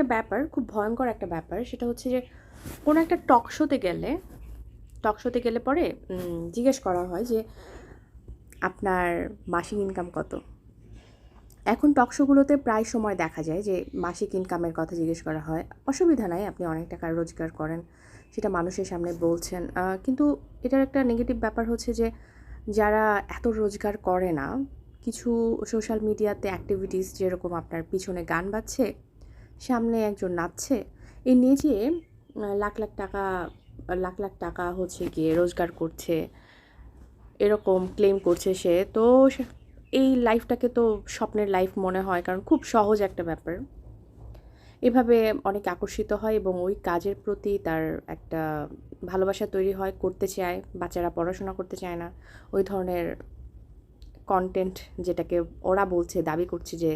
একটা ব্যাপার, খুব ভয়ঙ্কর একটা ব্যাপার, সেটা হচ্ছে যে কোনো একটা টক শোতে গেলে টক শোতে গেলে পরে জিজ্ঞেস করা হয় যে আপনার মাসিক ইনকাম কত? এখন টক শোগুলোতে প্রায় সময় দেখা যায় যে মাসিক ইনকামের কথা জিজ্ঞেস করা হয়। অসুবিধা নাই, আপনি অনেক টাকা রোজগার করেন, সেটা মানুষের সামনে বলছেন। কিন্তু এটার একটা নেগেটিভ ব্যাপার হচ্ছে যে যারা এত রোজগার করে না, কিছু সোশ্যাল মিডিয়াতে অ্যাক্টিভিটিস যেরকম আপনার পিছনে গান বাজছে সামনে একজন নাচছে। এই যে লাখ লাখ টাকা, লাখ লাখ টাকা হচ্ছে গিয়ে রোজগার করছে, এরকম ক্লেম করছে সে, তো এই লাইফটাকে তো স্বপ্নের লাইফ মনে হয়, কারণ খুব সহজ একটা ব্যাপার। এভাবে অনেক আকর্ষিত হয় এবং ওই কাজের প্রতি তার একটা ভালোবাসা তৈরি হয়, করতে চায়, বাচ্চারা পড়াশোনা করতে চায় না। ওই ধরনের কন্টেন্ট যেটাকে ওরা বলছে, দাবি করছে যে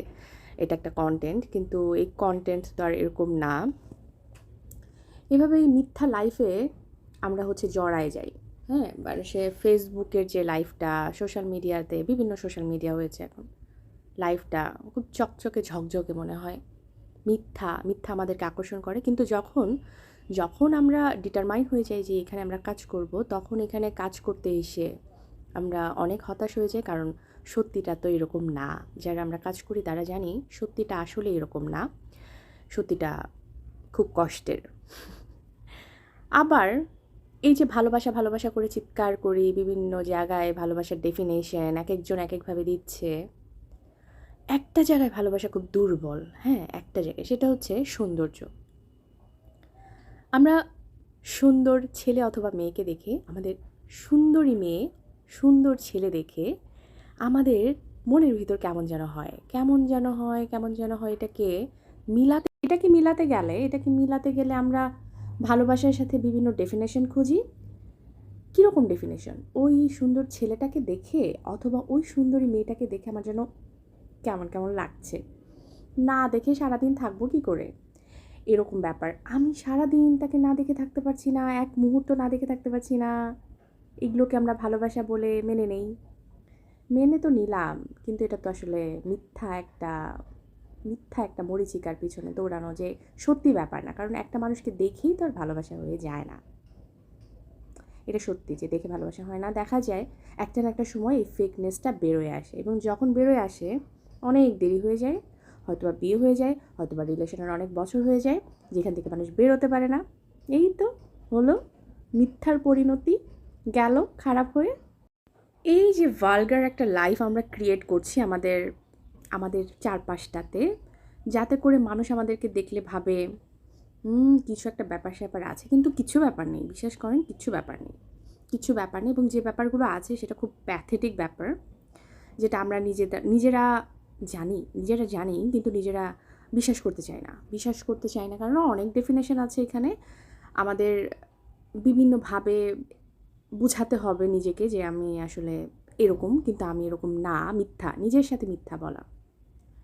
এটা একটা কন্টেন্ট কিন্তু এই কন্টেন্ট তো আর এরকম না। এভাবে এই মিথ্যা লাইফে আমরা হচ্ছে জড়ায় যাই হ্যাঁ? মানে সে ফেসবুকের যে লাইফটা সোশ্যাল মিডিয়াতে বিভিন্ন সোশ্যাল মিডিয়া হয়েছে এখন। লাইফটা খুব চকচকে, ঝকঝকে মনে হয়। মিথ্যা মিথ্যা আমাদেরকে আকর্ষণ করে। কিন্তু যখন যখন আমরা ডিটারমাইন হয়ে যাই যে এখানে আমরা কাজ করব, তখন এখানে কাজ করতে এসে আমরা অনেক হতাশ হয়ে যাই, কারণ সত্যিটা তো এরকম না। যারা আমরা কাজ করি তারা জানি সত্যিটা আসলে এরকম না। সত্যিটা খুব কষ্টের। আবার এই যে ভালোবাসা ভালোবাসা করে চিৎকার করি, বিভিন্ন জায়গায় ভালোবাসার ডেফিনেশন এক একজন এক একভাবে দিচ্ছে। একটা জায়গায় ভালোবাসা খুব দুর্বল হ্যাঁ একটা জায়গায়। সেটা হচ্ছে সৌন্দর্য। আমরা সুন্দর ছেলে অথবা মেয়েকে দেখে, আমাদের সুন্দরী মেয়ে সুন্দর ছেলে দেখে আমাদের মনের ভিতর কেমন যেন হয়, কেমন যেন হয়, কেমন যেন হয় এটাকে মিলাতে এটাকে মিলাতে গেলে, এটাকে মিলাতে গেলে আমরা ভালোবাসার সাথে বিভিন্ন ডেফিনেশন খুঁজি। কীরকম ডেফিনেশন ওই সুন্দর ছেলেটাকে দেখে অথবা ওই সুন্দরী মেয়েটাকে দেখে আমার যেন কেমন কেমন লাগছে। না দেখে সারাদিন থাকব কি করে? এরকম ব্যাপার। আমি সারাদিন তাকে না দেখে থাকতে পারছি না, এক মুহূর্ত না দেখে থাকতে পারছি না। এগুলোকে আমরা ভালোবাসা বলে মেনে নেই। মেনে তো নিলাম, কিন্তু এটা তো আসলে মিথ্যা একটা মিথ্যা একটা মরিচিকার পিছনে দৌড়ানো যে সত্যি ব্যাপার না। কারণ একটা মানুষকে দেখেই তো আর ভালোবাসা হয়ে যায় না। এটা সত্যি যে দেখে ভালোবাসা হয় না। দেখা যায় একটা না একটা সময় এই ফেকনেসটা বেরোয় আসে এবং যখন বেরোয় আসে, অনেক দেরি হয়ে যায়, হয়তোবা বিয়ে হয়ে যায়, হয়তোবা রিলেশনের অনেক বছর হয়ে যায়, যেখান থেকে মানুষ বেরোতে পারে না। এই তো হলো, মিথ্যার পরিণতি গেল, খারাপ হয়ে এই যে ভালগার একটা লাইফ আমরা ক্রিয়েট করছি আমাদের আমাদের চারপাশটাতে যাতে করে মানুষ আমাদেরকে দেখলে ভাবে "হুম, কিছু একটা ব্যাপার স্যাপার আছে। কিন্তু কিছু ব্যাপার নেই বিশ্বাস করেন কিছু ব্যাপার নেই। কিছু ব্যাপার নেই এবং যে ব্যাপারগুলো আছে সেটা খুব প্যাথেটিক ব্যাপার যেটা আমরা নিজেদের নিজেরা জানি নিজেরা জানি কিন্তু নিজেরা বিশ্বাস করতে চাই না। বিশ্বাস করতে চাই না কারণ অনেক ডেফিনেশন আছে এখানে। আমাদের বিভিন্নভাবে বুঝাতে হবে নিজেকে যে আমি আসলে এরকম, কিন্তু আমি এরকম না, মিথ্যা, নিজের সাথে মিথ্যা বলা।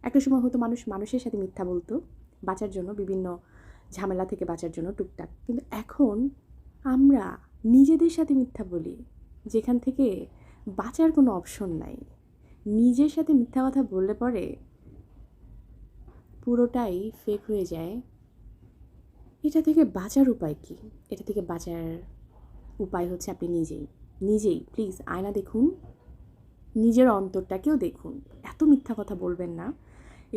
একটা সময় হয়তো মানুষ মানুষের সাথে মিথ্যা বলতো, বাঁচার জন্য, বিভিন্ন ঝামেলা থেকে বাঁচার জন্য, টুকটাক। কিন্তু এখন আমরা নিজেদের সাথে মিথ্যা বলি, যেখান থেকে বাঁচার কোনো অপশন নাই। নিজের সাথে মিথ্যা কথা বললে পরে পুরোটাই ফেক হয়ে যায়। এটা থেকে বাঁচার উপায় কি? এটা থেকে বাঁচার উপায় হচ্ছে আপনি নিজেই নিজেই প্লিজ আয়না দেখুন, নিজের অন্তরটাকেও দেখুন। এত মিথ্যা কথা বলবেন না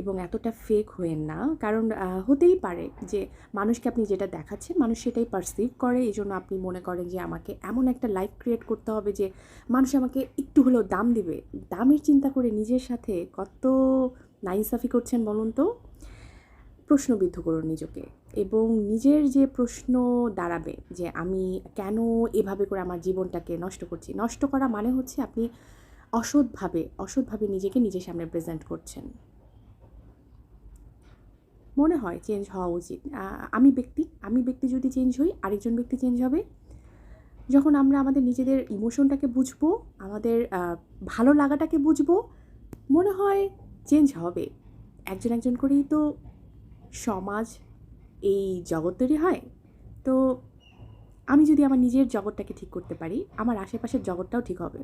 এবং এতটা ফেক হয়েন না। কারণ হতেই পারে যে মানুষকে আপনি যেটা দেখাচ্ছেন, মানুষ সেটাই পারসিভ করে। এই জন্য আপনি মনে করেন যে আমাকে এমন একটা লাইফ ক্রিয়েট করতে হবে যে মানুষ আমাকে একটু হলেও দাম দিবে। দামের চিন্তা করে নিজের সাথে কত নাইনসাফি করছেন বলুন তো? প্রশ্নবিদ্ধ করুন নিজেকে এবং নিজের যে প্রশ্ন দাঁড়াবে যে আমি কেন এভাবে করে আমার জীবনটাকে নষ্ট করছি, নষ্ট করা মানে হচ্ছে আপনি অসৎভাবে অসৎভাবে নিজেকে নিজের সামনে প্রেজেন্ট করছেন। মনে হয় চেঞ্জ হওয়া উচিত। আমি ব্যক্তি আমি ব্যক্তি যদি চেঞ্জ হই, আরেকজন ব্যক্তি চেঞ্জ হবে। যখন আমরা আমাদের নিজেদের ইমোশনটাকে বুঝব, আমাদের ভালো লাগাটাকে বুঝব, মনে হয় চেঞ্জ হবে। একজন একজন করেই তো সমাজ এই জগৎ তৈরি হয়, তো আমি যদি আমার নিজের জগৎটাকে ঠিক করতে পারি, আমার আশেপাশের জগৎটাও ঠিক হবে।